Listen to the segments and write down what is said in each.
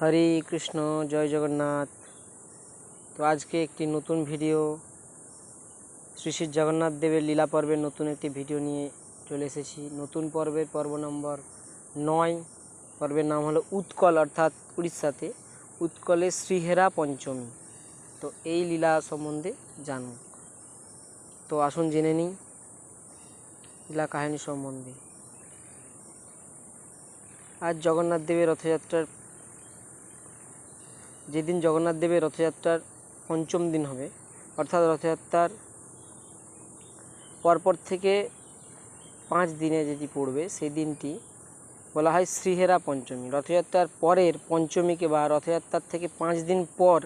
হরে কৃষ্ণ, জয় জগন্নাথ। তো আজকে একটি নতুন ভিডিও, শ্রী শ্রী জগন্নাথ দেবের লীলা পর্বের নতুন একটি ভিডিও নিয়ে চলে এসেছি। নতুন পর্বের পর্ব নম্বর নয়। পর্বের নাম হলো উৎকল, অর্থাৎ উড়িষ্যাতে। উৎকলের শ্রীহেরা পঞ্চমী। তো এই লীলা সম্বন্ধে জানব তো আসুন জেনে নিই লীলা কাহিনী সম্বন্ধে। আজ জগন্নাথ দেবের রথযাত্রার যেদিন জগন্নাথ দেবের রথযাত্রার পঞ্চম দিন হবে, অর্থাৎ রথযাত্রার পরপর থেকে পাঁচ দিনে যেটি পড়বে, সেই দিনটি বলা হয় শ্রীহেরা পঞ্চমী। রথযাত্রার পরের পঞ্চমীকে বা রথযাত্রার থেকে পাঁচ দিন পর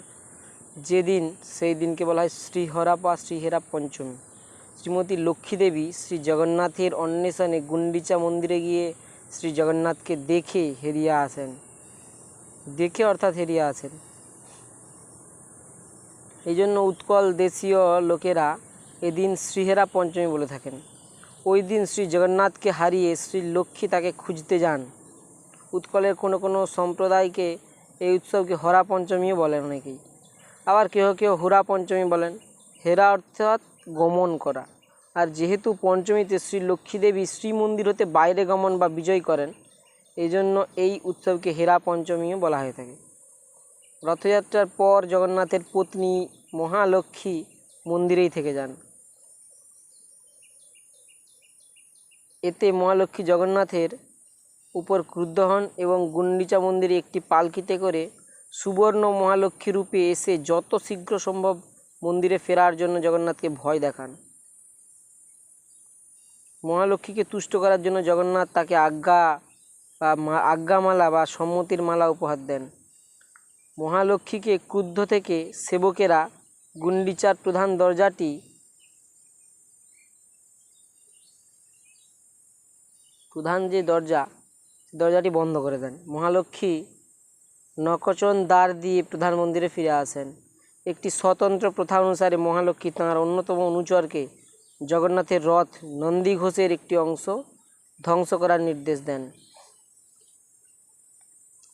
যেদিন, সেই দিনকে বলা হয় শ্রীহরা বা শ্রীহেরা পঞ্চমী। শ্রীমতী লক্ষ্মী দেবী শ্রী জগন্নাথের অন্বেষণে গুন্ডিচা মন্দিরে গিয়ে শ্রী জগন্নাথকে দেখে হেরিয়া আসেন। দেখে অর্থাৎ হেরিয়া আসেন। এই জন্য উৎকল দেশীয় লোকেরা এদিন শ্রীহেরা পঞ্চমী বলে থাকেন। ওই দিন শ্রী জগন্নাথকে হারিয়ে শ্রী লক্ষ্মী তাকে খুঁজতে যান। উৎকলের কোনো কোনো সম্প্রদায়কে এই উৎসবকে হরা পঞ্চমীও বলেন অনেকেই। আবার কেউ কেউ হুরা পঞ্চমী বলেন। হেরা অর্থাৎ গমন করা। আর যেহেতু পঞ্চমীতে শ্রী লক্ষ্মী দেবী শ্রীমন্দির হতে বাইরে গমন বা বিজয় করেন এই জন্য এই উৎসবকে হেরা পঞ্চমীও বলা হয়ে থাকে। রথযাত্রার পর জগন্নাথের পত্নী মহালক্ষ্মী মন্দিরেই থেকে যান। এতে মহালক্ষ্মী জগন্নাথের উপর ক্রুদ্ধ হন এবং গুন্ডিচা মন্দিরে একটি পালকিতে করে সুবর্ণ মহালক্ষ্মী রূপে এসে যত শীঘ্র সম্ভব মন্দিরে ফেরার জন্য জগন্নাথকে ভয় দেখান। মহালক্ষ্মীকে তুষ্ট করার জন্য জগন্নাথ তাকে আজ্ঞা বা আজ্ঞামালা বা সম্মতির মালা উপহার দেন। মহালক্ষ্মীকে ক্রুদ্ধ থেকে সেবকেরা গুন্ডিচার প্রধান দরজাটি প্রধান যে দরজা দরজাটি বন্ধ করে দেন। মহালক্ষ্মী নকচন দ্বার দিয়ে প্রধান মন্দিরে ফিরে আসেন। একটি স্বতন্ত্র প্রথা অনুসারে মহালক্ষ্মী তাঁর অন্যতম অনুচরকে জগন্নাথের রথ নন্দী ঘোষের একটি অংশ ধ্বংস করার নির্দেশ দেন।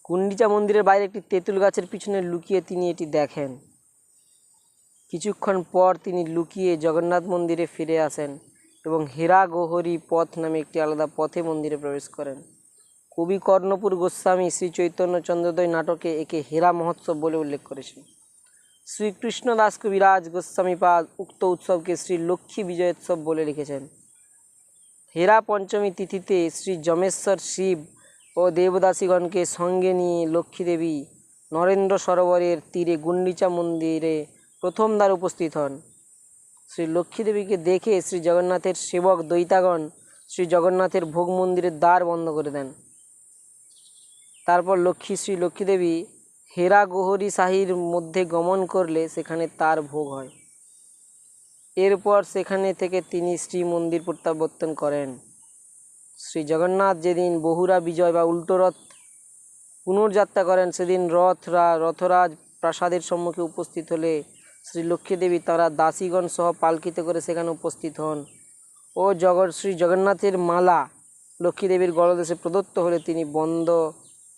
কুন্ডিচা মন্দিরের বাইরে একটি তেঁতুল গাছের পিছনে লুকিয়ে তিনি এটি দেখেন। কিছুক্ষণ পর তিনি লুকিয়ে জগন্নাথ মন্দিরে ফিরে আসেন এবং হীরা গহরী পথ নামে একটি আলাদা পথে মন্দিরে প্রবেশ করেন। কবি কর্ণপুর গোস্বামী শ্রী চৈতন্য চন্দ্রোদয় নাটকে একে হীরা মহোৎসব বলে উল্লেখ করেছেন। শ্রীকৃষ্ণ দাস কবিরাজ গোস্বামীপাদ উক্ত উৎসবকে শ্রী লক্ষ্মী বিজয়োৎসব বলে লিখেছেন। হেরা পঞ্চমী তিথিতে শ্রী যমেশ্বর শিব ও দেবদাসীগণকে সঙ্গে নিয়ে লক্ষ্মী দেবী নরেন্দ্র সরোবরের তীরে গুন্ডিচা মন্দিরে প্রথম দ্বার উপস্থিত হন। শ্রী লক্ষ্মী দেবীকে দেখে শ্রী জগন্নাথের সেবক দৈতাগণ শ্রী জগন্নাথের ভোগ মন্দিরের দ্বার বন্ধ করে দেন। তারপর লক্ষ্মী শ্রী লক্ষ্মী দেবী হেরা গহরী শাহীর মধ্যে গমন করলে সেখানে তার ভোগ হয়। এরপর সেখানে থেকে তিনি শ্রী মন্দির প্রত্যাবর্তন করেন। শ্রী জগন্নাথ যেদিন বহুরা বিজয় বা উল্টো রথ পুনর্যাত্রা করেন, সেদিন রথরা, রথরাজ প্রাসাদের সম্মুখে উপস্থিত হলে শ্রী লক্ষ্মী দেবী তারা দাসীগণ সহ পালকিতে করে সেখানে উপস্থিত হন ও জগৎ শ্রী জগন্নাথের মালা লক্ষ্মী দেবীর গলদেশে প্রদত্ত হলে তিনি বন্দ,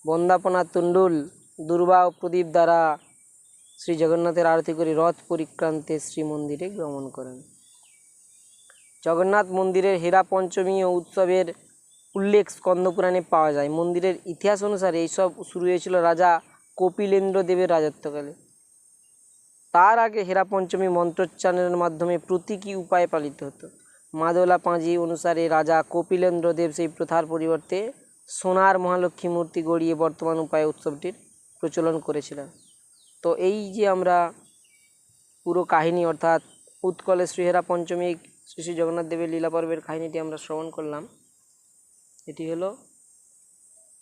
বন্দাপনা তুণ্ডুল, দুর্বা ও প্রদীপ দ্বারা শ্রী জগন্নাথের আরতি করে রথ পরিক্রান্তে শ্রী মন্দিরে গমন করেন। জগন্নাথ মন্দিরের হীরা পঞ্চমী ও উৎসবের উল্লেখ স্কন্দপুরাণে পাওয়া যায়। মন্দিরের ইতিহাস অনুসারে এইসব শুরু হয়েছিল রাজা কপিলেন্দ্র দেবের রাজত্বকালে। তার আগে হেরা পঞ্চমী মন্ত্রোচ্চারণের মাধ্যমে প্রতীকী উপায়ে পালিত হতো। মাদলা পাঁজি অনুসারে রাজা কপিলেন্দ্র দেব সেই প্রথার পরিবর্তে সোনার মহালক্ষ্মী মূর্তি গড়িয়ে বর্তমান উপায়ে উৎসবটির প্রচলন করেছিলেন। তো এই যে আমরা পুরো কাহিনী অর্থাৎ উৎকলে শ্রীহেরা পঞ্চমী শ্রী শ্রী জগন্নাথ দেবের লীলা পর্বের কাহিনীটি আমরা শ্রবণ করলাম। এটি হলো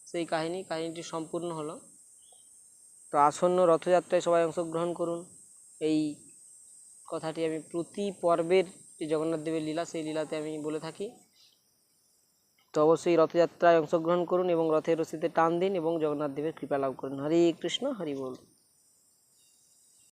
সেই কাহিনী, কাহিনীটি সম্পূর্ণ হলো। তো আসন্ন রথযাত্রায় সবাই অংশগ্রহণ করুন। এই কথাটি আমি প্রতি পর্বের যে জগন্নাথ দেবের লীলা, সেই লীলাতে আমি বলে থাকি। তো অবশ্যই রথযাত্রায় অংশগ্রহণ করুন এবং রথের রশিতে টান দিন এবং জগন্নাথ দেবের কৃপা লাভ করুন। হরে কৃষ্ণ, হরি বল।